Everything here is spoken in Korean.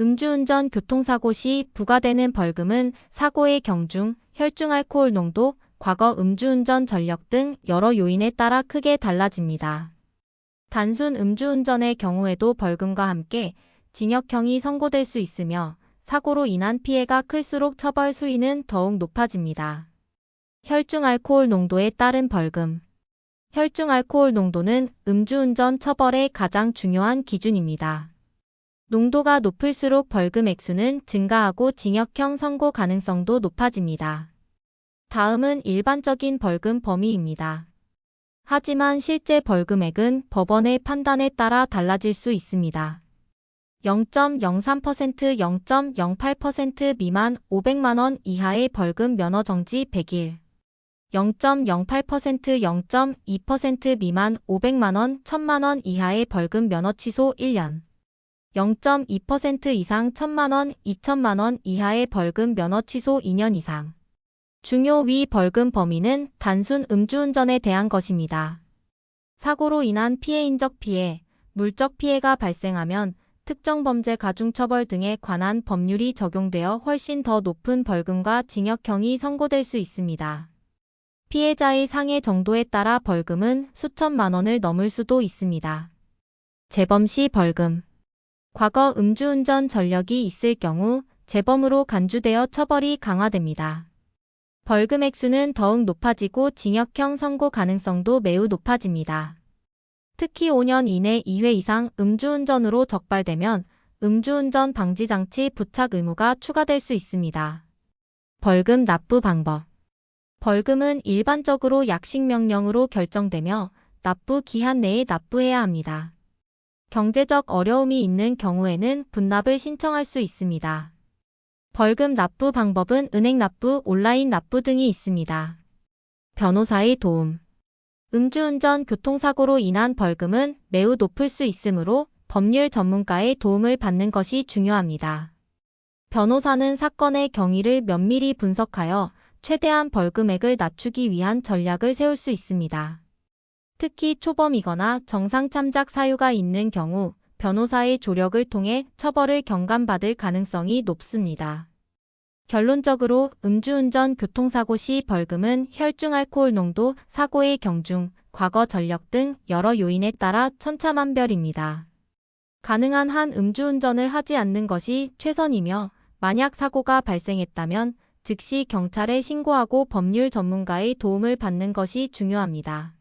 음주운전 교통사고 시 부과되는 벌금은 사고의 경중, 혈중 알코올 농도, 과거 음주운전 전력 등 여러 요인에 따라 크게 달라집니다. 단순 음주운전의 경우에도 벌금과 함께 징역형이 선고될 수 있으며 사고로 인한 피해가 클수록 처벌 수위는 더욱 높아집니다. 혈중 알코올 농도에 따른 벌금. 혈중 알코올 농도는 음주운전 처벌의 가장 중요한 기준입니다. 농도가 높을수록 벌금 액수는 증가하고 징역형 선고 가능성도 높아집니다. 다음은 일반적인 벌금 범위입니다. 하지만 실제 벌금액은 법원의 판단에 따라 달라질 수 있습니다. 0.03% 0.08% 미만 500만원 이하의 벌금 면허 정지 100일 0.08% 0.2% 미만 500만원 1000만원 이하의 벌금 면허 취소 1년 0.2% 이상 1000만원 2000만원 이하의 벌금 면허 취소 2년 이상 중요 위 벌금 범위는 단순 음주운전에 대한 것입니다. 사고로 인한 피해인적 피해, 물적 피해가 발생하면 특정 범죄 가중처벌 등에 관한 법률이 적용되어 훨씬 더 높은 벌금과 징역형이 선고될 수 있습니다. 피해자의 상해 정도에 따라 벌금은 수천만 원을 넘을 수도 있습니다. 재범 시 벌금. 과거 음주운전 전력이 있을 경우 재범으로 간주되어 처벌이 강화됩니다. 벌금 액수는 더욱 높아지고 징역형 선고 가능성도 매우 높아집니다. 특히 5년 이내 2회 이상 음주운전으로 적발되면 음주운전 방지장치 부착 의무가 추가될 수 있습니다. 벌금 납부 방법 벌금은 일반적으로 약식명령으로 결정되며 납부 기한 내에 납부해야 합니다. 경제적 어려움이 있는 경우에는 분납을 신청할 수 있습니다. 벌금 납부 방법은 은행 납부, 온라인 납부 등이 있습니다. 변호사의 도움 음주운전 교통사고로 인한 벌금은 매우 높을 수 있으므로 법률 전문가의 도움을 받는 것이 중요합니다. 변호사는 사건의 경위를 면밀히 분석하여 최대한 벌금액을 낮추기 위한 전략을 세울 수 있습니다. 특히 초범이거나 정상 참작 사유가 있는 경우 변호사의 조력을 통해 처벌을 경감받을 가능성이 높습니다. 결론적으로 음주운전 교통사고 시 벌금은 혈중 알코올 농도, 사고의 경중, 과거 전력 등 여러 요인에 따라 천차만별입니다. 가능한 한 음주운전을 하지 않는 것이 최선이며 만약 사고가 발생했다면 즉시 경찰에 신고하고 법률 전문가의 도움을 받는 것이 중요합니다.